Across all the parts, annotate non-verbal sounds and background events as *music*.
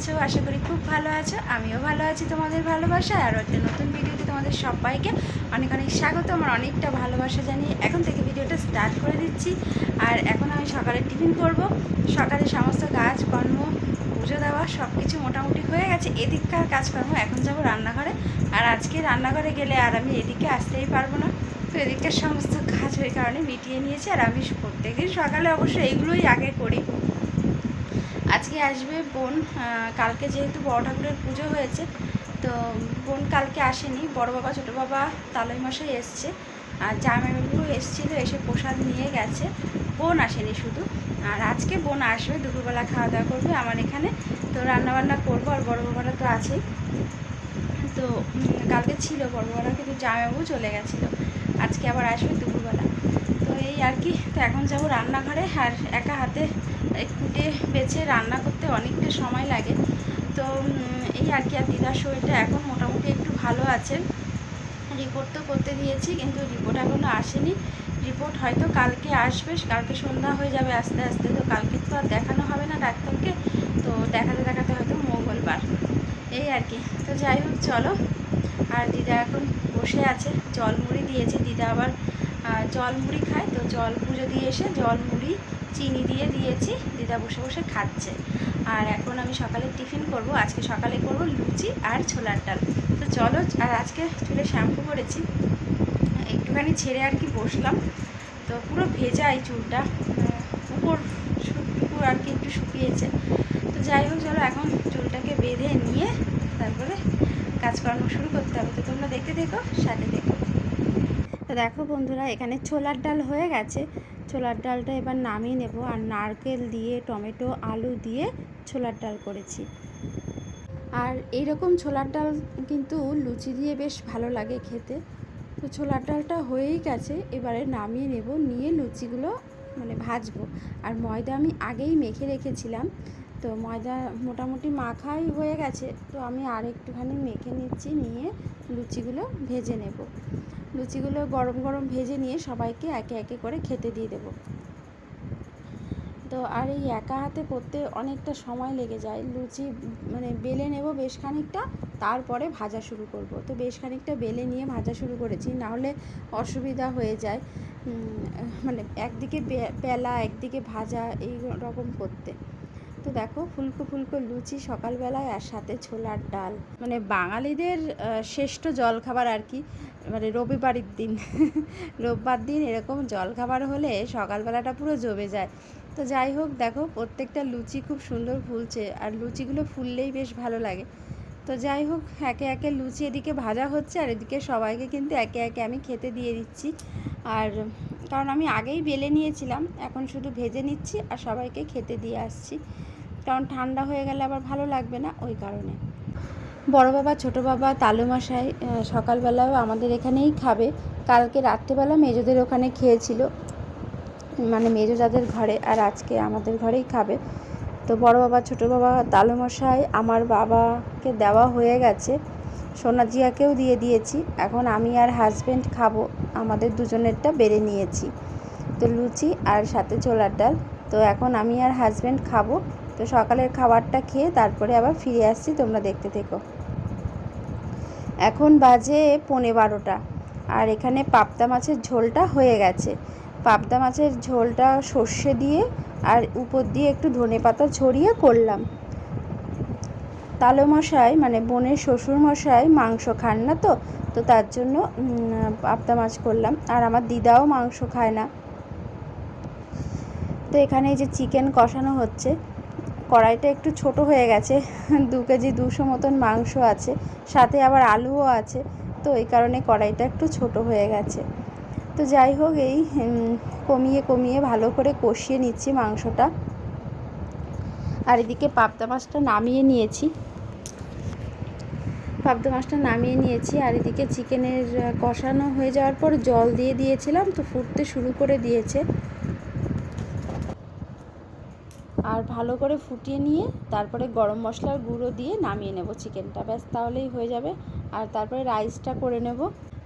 আছো? আশা করি খুব ভালো আছো। আমিও ভালো আছি তোমাদের ভালোবাসায়। আর একটা নতুন ভিডিওতে তোমাদের সবাইকে অনেক অনেক স্বাগত। আমার অনেকটা ভালোবাসা জানিয়ে এখন থেকে ভিডিওটা স্টার্ট করে দিচ্ছি। আর এখন আমি সকালে টিফিন করব। সকালে সমস্ত কাজ, কর্ম, পুজো দেওয়া সব কিছু মোটামুটি হয়ে গেছে। এদিককার কাজকর্ম এখন যাব রান্নাঘরে। আর আজকে রান্নাঘরে গেলে আর আমি এদিকে আসতেই পারব না। তো এদিককার সমস্ত কাজ ওই কারণে মিটিয়ে নিয়েছি। আর আমি প্রত্যেকদিন সকালে অবশ্য এইগুলোই আগে করি। আজকে আসবে বোন কালকে যেহেতু বড় ঠাকুরের পুজো হয়েছে, তো বোন কালকে আসেনি, বড় বাবা, ছোটো বাবা তালই মশাই এসছে, আর জামাইবাবু এসেছিল এসে প্রসাদ নিয়ে গেছে, বোন আসেনি শুধু, আর আজকে বোন আসবে, দুপুরবেলা খাওয়া দাওয়া করবে আমার এখানে, তো রান্নাবান্না করব, আর বড় বাবারা তো আছেই, তো কালকে ছিল বড় বাবারা, কিন্তু জামাইবাবু চলে গেছিল, আজকে আবার আসবে দুপুরবেলা। এই আর কি। তো এখন যাব রান্নাঘরে আর একা হাতে কুটে বেছে রান্না করতে অনেকটা সময় লাগে। তো এই আর কি, আর দিদার শরীরটা এখন মোটামুটি একটু ভালো আছে। রিপোর্ট তো করতে দিয়েছি, কিন্তু রিপোর্ট এখনও আসেনি। রিপোর্ট হয়তো কালকে আসবে, কালকে সন্ধ্যা হয়ে যাবে আস্তে আস্তে। তো কালকে তো আর দেখানো হবে না ডাক্তারকে। তো দেখাতে দেখাতে হয়তো মঙ্গলবার। এই আর কি। তো যাই হোক, চলো। আর দিদা এখন বসে আছে, জল মুড়ি দিয়েছে। দিদা আবার জল মুড়ি খায়। তো জল পুজো দিয়ে এসে জল মুড়ি, চিনি দিয়ে দিয়েছি। দিদা বসে বসে খাচ্ছে। আর এখন আমি সকালে টিফিন করব। আজকে সকালে করব লুচি আর ছোলার ডাল। তো চলো, আর আজকে চুলে শ্যাম্পু করেছি। একটুখানি ছেড়ে আর কি বসলাম। তো পুরো ভেজা এই চুলটা। উপর শুকু আর কি একটু শুকিয়েছে। তো যাই হোক, চলো এখন চুলটাকে বেঁধে নিয়ে তারপরে কাজকর্ম শুরু করতে হবে। তো তোমরা দেখতে দেখো, সাথে দেখো। তো দেখো বন্ধুরা, এখানে ছোলার ডাল হয়ে গেছে। ছোলার ডালটা এবার নামিয়ে নেব আর নারকেল দিয়ে, টমেটো, আলু দিয়ে ছোলার ডাল করেছি। আর এইরকম ছোলার ডাল কিন্তু লুচি দিয়ে বেশ ভালো লাগে খেতে। তো ছোলার ডালটা হয়েই গেছে, এবারে নামিয়ে নেব, নিয়ে লুচিগুলো মানে ভাজবো। আর ময়দা আমি আগেই মেখে রেখেছিলাম, তো ময়দা মোটামুটি মাখাই হয়ে গেছে। তো আমি আর একটুখানি মেখে নিচ্ছি, নিয়ে লুচিগুলো ভেজে নেব। লুচিগুলো গরম গরম ভেজে নিয়ে সবাইকে একে একে করে খেতে দিয়ে দেবো। তো আর এই একা হাতে করতে অনেকটা সময় লেগে যায়। লুচি মানে বেলে নেব বেশ খানিকটা, তারপরে ভাজা শুরু করব। তো বেশ খানিকটা বেলে নিয়ে ভাজা শুরু করেছি নাহলে অসুবিধা হয়ে যায়। মানে একদিকে বেলা একদিকে ভাজা, এই রকম করতে। তো দেখো ফুলকো ফুলকো লুচি সকালবেলায় আর সাথে ছোলার ডাল। মানে বাঙালিদের শ্রেষ্ঠ জলখাবার আর কি মানে রবিবারের দিন। *laughs* রোববার দিন এরকম জলখাবার হলে সকালবেলাটা পুরো জমে যায়। তো যাই হোক, দেখো প্রত্যেকটা লুচি খুব সুন্দর ফুলছে আর লুচিগুলো ফুললেই বেশ ভালো লাগে। তো যাই হোক, একে একে লুচি এদিকে ভাজা হচ্ছে আর এদিকে সবাইকে কিন্তু একে একে আমি খেতে দিয়ে দিচ্ছি। আর কারণ আমি আগেই বেলে নিয়েছিলাম, এখন শুধু ভেজে নিচ্ছি আর সবাইকে খেতে দিয়ে আসছি। কারণ ঠান্ডা হয়ে গেলে আবার ভালো লাগবে না ওই কারণে। বড় বাবা, ছোট বাবা, তালু মশাই সকালবেলাও আমাদের এখানেই খাবে। কালকে রাত্রেবেলা মেজোদের ওখানে খেয়েছিল। মানে মেজো যাদের ঘরে আর আজকে আমাদের ঘরেই খাবে। তো বড় বাবা, ছোট বাবা, তালু মশাই আমার বাবাকে দেওয়া হয়ে গেছে। সোনাজিয়াকেও দিয়ে দিয়েছি। এখন আমি আর হাজবেন্ড খাব। আমাদের দুজনেরটা বেড়ে নিয়েছি। তো লুচি আর সাথে ছোলার ডাল। তো এখন আমি আর হাজবেন্ড খাব। তো সকালের খাবারটা খেয়ে তারপরে আবার ফিরে আসছি, তোমরা দেখতে থেকো। এখন বাজে পনে বারোটা আর এখানে পাবদা মাছের ঝোলটা হয়ে গেছে। পাবদা মাছের ঝোলটা সর্ষে দিয়ে আর উপর দিয়ে একটু ধনে পাতা ছড়িয়ে করলাম। তালো মশাই মানে বোনের শ্বশুর মশাই মাংস খান না তো তো তার জন্য পাবদা মাছ করলাম। আর আমার দিদাও মাংস খায় না। তো এখানে এই যে চিকেন কষানো হচ্ছে কড়াইটা একটু ছোট হয়ে গেছে। দু কেজি দুশো মতন মাংস আছে, সাথে আবার আলুও আছে। তো এই কারণে কড়াইটা একটু ছোট হয়ে গেছে। তো যাই হোক, এই কমিয়ে কমিয়ে ভালো করে কষিয়ে নিচ্ছি মাংসটা। আর এদিকে পাবদা মাছটা নামিয়ে নিয়েছি। পাবদা মাছটা নামিয়ে নিয়েছি। আর এদিকে চিকেনের কষানো হয়ে যাওয়ার পর জল দিয়ে দিয়েছিলাম, তো ফুটতে শুরু করে দিয়েছে। আর ভালো করে ফুটিয়ে নিয়ে তারপরে গরম মশলার গুঁড়ো দিয়ে নামিয়ে নেব চিকেনটা। ব্যাস, তাহলেই হয়ে যাবে। আর তারপরে রাইসটা করে নেব।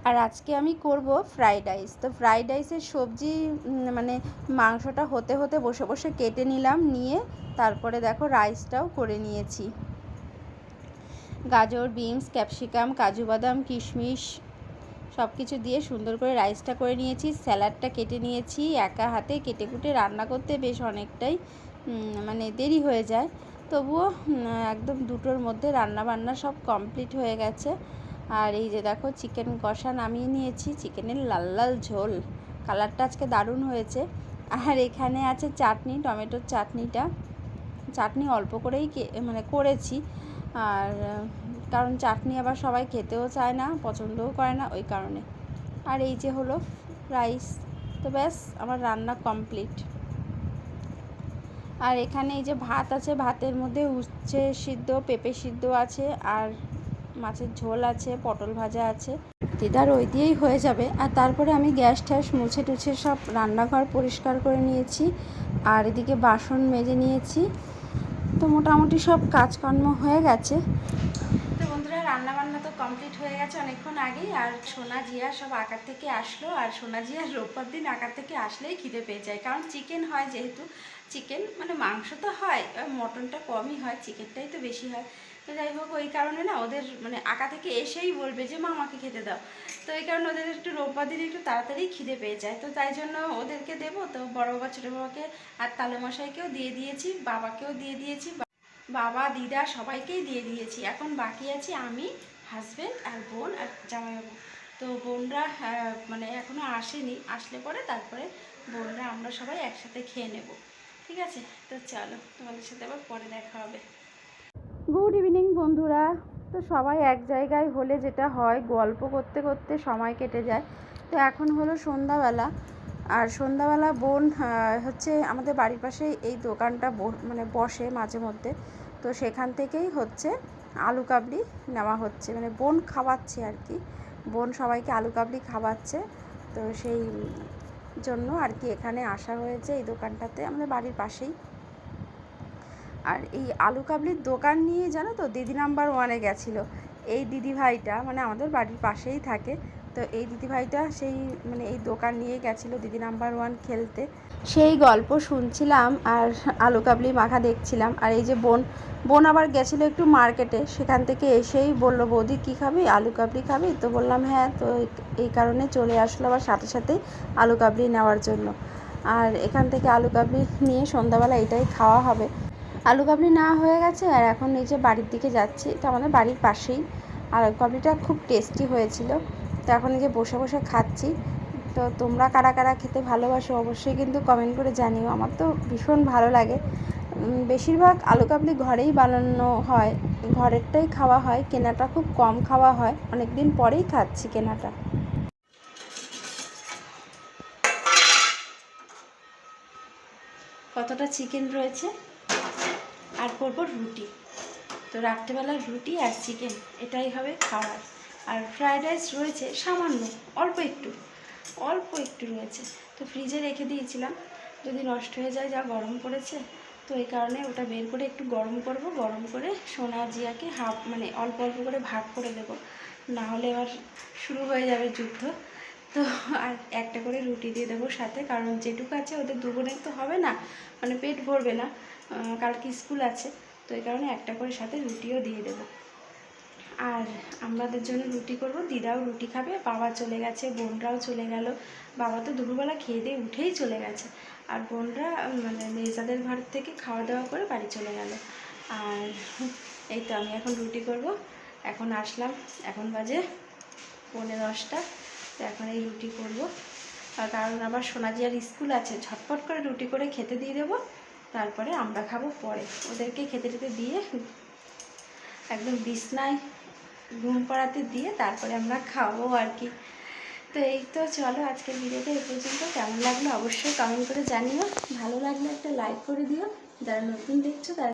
আর আজকে আমি করব ফ্রাইড রাইস তো ফ্রাইড রাইসের সবজি মানে মাংসটা হতে হতে বসে বসে কেটে নিলাম, নিয়ে তারপরে দেখো রাইসটাও করে নিয়েছি। গাজর বিনস ক্যাপসিকাম কাজু বাদাম, কিশমিশ সব কিছু দিয়ে সুন্দর করে রাইসটা করে নিয়েছি। স্যালাডটা কেটে নিয়েছি। একা হাতে কেটে কুটে রান্না করতে বেশ অনেকটাই মানে দেরি হয়ে যায়। তবুও একদম দুটোর মধ্যে রান্না বান্না সব কমপ্লিট হয়ে গেছে। আর এই যে দেখো চিকেন কষা নামিয়ে নিয়েছি। চিকেনের লাল লাল ঝোল। কালারটা আজকে দারুণ হয়েছে। আর এখানে আছে চাটনি, টমেটোর চাটনিটা। চাটনি অল্প করেই মানে করেছি। আর, কারণ চাটনি আবার সবাই খেতেও চায় না, পছন্দও করে না ওই কারণে। আর এই যে হলো রাইস তো ব্যাস, আমার রান্না কমপ্লিট আর এখানে এই যে ভাত আছে, ভাতের মধ্যে উচ্ছে সিদ্ধ, পেঁপে সিদ্ধ আছে আর মাছের ঝোল আছে, পটল ভাজা আছে। দিদার ওই দিয়েই হয়ে যাবে। আর তারপরে আমি গ্যাস ট্যাস মুছে টুছে সব রান্নাঘর পরিষ্কার করে নিয়েছি আর এদিকে বাসন মেজে নিয়েছি। তো মোটামুটি সব কাজকর্ম হয়ে গেছে তো বন্ধুরা রান্না বান্না তো কমপ্লিট হয়ে গেছে অনেকক্ষণ আগেই, আর সোনা জিয়া সব আকার থেকে আসলো, আর সোনা জিয়া রোববার দিন আকার থেকে আসলেই খিদে পেয়ে যায়। কারণ চিকেন হয় যেহেতু চিকেন মানে মাংস তো হয় মটনটা কমই হয় চিকেনটাই তো বেশি হয়। তো যাই হোক, ওই কারণে না ওদের মানে আঁকা থেকে এসেই বলবে যে, মা, আমাকে খেতে দাও। তো এই কারণে ওদের একটু রোববার দিন একটু তাড়াতাড়ি খিদে পেয়ে যায়। তো তাই জন্য ওদেরকে দেবো। তো বড় বাবা, ছোটো বাবাকে আর তালে মশাইকেও দিয়ে দিয়েছি, বাবাকেও দিয়ে দিয়েছি বাবা, দিদা সবাইকেই দিয়ে দিয়েছি। এখন বাকি আছি আমি হাজব্যান্ড আর বোন আর জামাইবাবু। তো বোনরা আহ, মানে এখনও আসেনি। আসলে পরে তারপরে বোনরা আমরা সবাই একসাথে খেয়ে নেব। ঠিক আছে? তো চলো তোমাদের সাথে আবার পরে দেখা হবে। গুড ইভিনিং বন্ধুরা। তো সবাই এক জায়গায় হলে যেটা হয় গল্প করতে করতে সময় কেটে যায়। তো এখন হলো সন্ধ্যাবেলা। আর সন্ধ্যাবেলা বোন আহ, হচ্ছে আমাদের বাড়ির পাশে এই দোকানটা মানে বসে মাঝে মধ্যে। তো সেখান থেকেই হচ্ছে আলু কাবলি নেওয়া হচ্ছে। মানে বোন খাওয়াচ্ছে আর কি। বোন সবাইকে আলু কাবলি খাওয়াচ্ছে। তো সেই জন্য আর কি এখানে আসা হয়েছে এই দোকানটাতে, আমাদের বাড়ির পাশেই। আর এই আলু কাবলির দোকান নিয়ে জানো তো, দিদি নাম্বার ওয়ানে গেছিল। এই দিদি ভাইটা মানে আমাদের বাড়ির পাশেই থাকে। তো এই দিদি ভাইটা সেই মানে এই দোকান নিয়ে গেছিল দিদি নাম্বার ওয়ান খেলতে। সেই গল্প শুনছিলাম আর আলু কাবলি মাখা দেখছিলাম। আর এই যে বোন বোন আবার গেছিল একটু মার্কেটে। সেখান থেকে এসেই বলল, বৌদি, কী খাবি? আলু কাবলি খাবি? তো বললাম হ্যাঁ। তো এই- কারণে চলে আসলো আবার সাথে সাথেই আলু কাবলি নেওয়ার জন্য। আর এখান থেকে আলু কাবলি নিয়ে সন্ধ্যাবেলা এটাই খাওয়া হবে। আলু কাবলি নেওয়া হয়ে গেছে আর এখন এই যে বাড়ির দিকে যাচ্ছি। তো আমাদের বাড়ির পাশেই। আলু কাবলিটা খুব টেস্টি হয়েছিল। তো এখন যে বসে বসে খাচ্ছি, তো তোমরা কারা কারা খেতে ভালোবাসো অবশ্যই কিন্তু কমেন্ট করে জানিও। আমার তো ভীষণ ভালো লাগে। বেশিরভাগ আলু কাবলি ঘরেই বানানো হয়, ঘরেরটাই খাওয়া হয়, কেনাটা খুব কম খাওয়া হয়। অনেক দিন পরেই খাচ্ছি কেনাটা। কতটা চিকেন রয়েছে? আর করব রুটি। তো রাত্রেবেলা রুটি আর চিকেন এটাই হবে খাবার আর ফ্রায়েড রাইস রয়েছে সামান্য, অল্প একটু অল্প একটু রয়েছে। তো ফ্রিজে রেখে দিয়েছিলাম। যদি নষ্ট হয়ে যায়, যা গরম পড়েছে, তো এই কারণে ওটা বের করে একটু গরম করব। গরম করে সোনা জিয়াকে হাফ মানে অল্প অল্প করে ভাগ করে দেব না হলে এবার শুরু হয়ে যাবে যুদ্ধ। তো আর একটা করে রুটি দিয়ে দেবো সাথে, কারণ যেটুকু আছে ওদের দুগুণের তো হবে না মানে পেট ভরবে না। কালকে স্কুল আছে, তো এই কারণে একটা করে সাথে রুটিও দিয়ে দেবো। আর আমাদের জন্য রুটি করব। দিদাও রুটি খাবে, বাবা চলে গেছে, বোনরাও চলে গেল। বাবা তো দুপুরবেলা খেয়ে দিয়ে উঠেই চলে গেছে। আর বোনরা মানে মেজাদের ঘর থেকে খাওয়া দাওয়া করে বাড়ি চলে গেল। আর এই তো আমি এখন রুটি করব। এখন আসলাম। এখন বাজে পৌনে দশটা। তো এখন এই রুটি করব। আর কারণ আবার সোনাজিয়ার স্কুল আছে। ঝটপট করে রুটি করে খেতে দিয়ে দেবো। তারপরে আমরা খাব পরে। ওদেরকে খেতে টেতে দিয়ে একদম বিছনায় ঘুম পাড়াতে দিয়ে তারপরে আমরা খাব আর কি। তো এই তো চলো আজকের ভিডিওটা এ পর্যন্ত। কেমন লাগল অবশ্যই কমেন্ট করে জানিও। ভালো লাগলে একটা লাইক করে দিও। যারা নতুন দেখছ তারা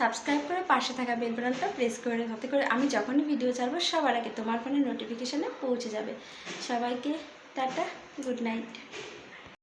সাবস্ক্রাইব করে পাশে থাকা বেল বাটনটা প্রেস করে যাতে করে আমি যখনই ভিডিও ছাড়বো সবার আগে তোমার ফোনে নোটিফিকেশানে পৌঁছে যাবে। সবাইকে টাটা গুড নাইট